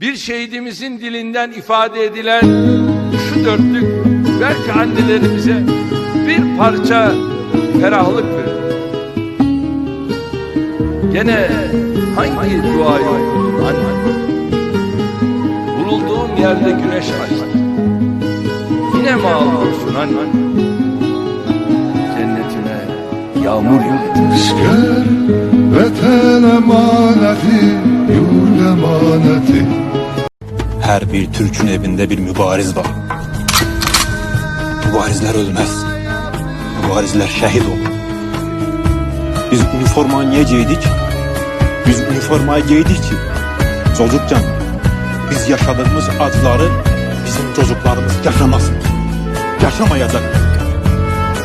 Bir şehidimizin dilinden ifade edilen şu dörtlük belki annelerimize bir parça ferahlık verir. Gene hangi duayı anne? Bulunduğum yerde güneş açtı. Yine mi ağlıyorsun anne? Cennetime yağmur yağdı. Asker vatan emaneti, yurt emaneti Her bir Türk'ün evinde bir mübariz var. Mübarizler ölmez. Mübarizler şehit olur. Biz üniforma niye giydik? Biz üniformayı giydik ki çocukken biz yaşadığımız acıları bizim çocuklarımız yaşamasın. Yaşamayacak.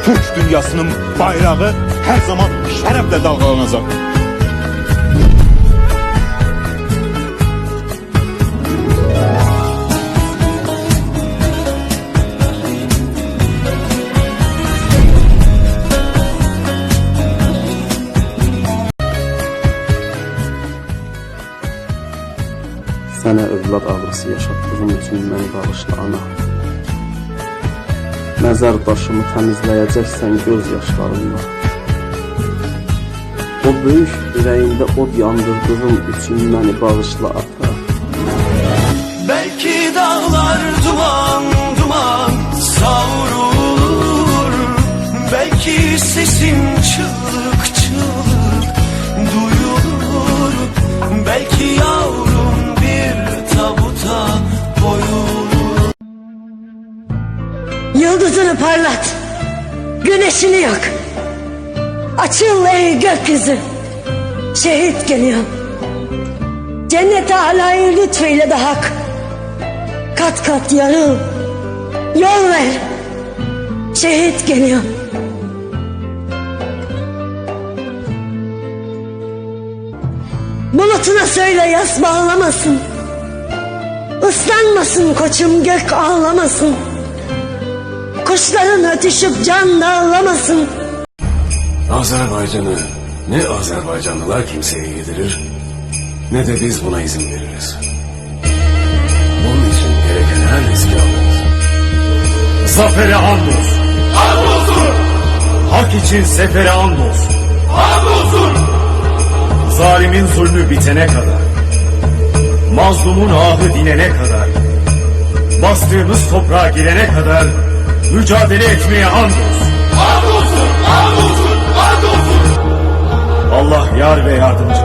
Türk dünyasının bayrağı her zaman şerefle dalgalanacak. Sənə övlad ağrısı yaşatdığım üçün məni bağışla ana. Məzar daşımı təmizləyəcəksən göz yaşlarınla. O böyük ürəyində od yandırdığım üçün məni bağışla ata. Belki dağlar duman duman savrulur Belki sesim çığlık Yıldızını parlat. Güneşini yak. Açıl ey gökyüzü. Şehit geliyor. Cennete alayı lütfeyle de hak. Kat kat yarıl. Yol ver. Şehit geliyor. Bulutuna söyle yas bağlamasın. Islanmasın koçum gök ağlamasın. Kuşların ötüşüp can dağlamasın. Azerbaycan'ı ne Azerbaycanlılar kimseye yedirir ne de biz buna izin veririz. Bunun için gereken her riski alırız. Zafere andolsun. Andolsun. Hak için sefere andolsun. Andolsun. Zalimin zulmü bitene kadar, mazlumun ahı dinene kadar, bastığımız toprağa girene kadar mücadele etmeye andolsun. Andolsun. Andolsun. Andolsun. Allah yar ve yardımcı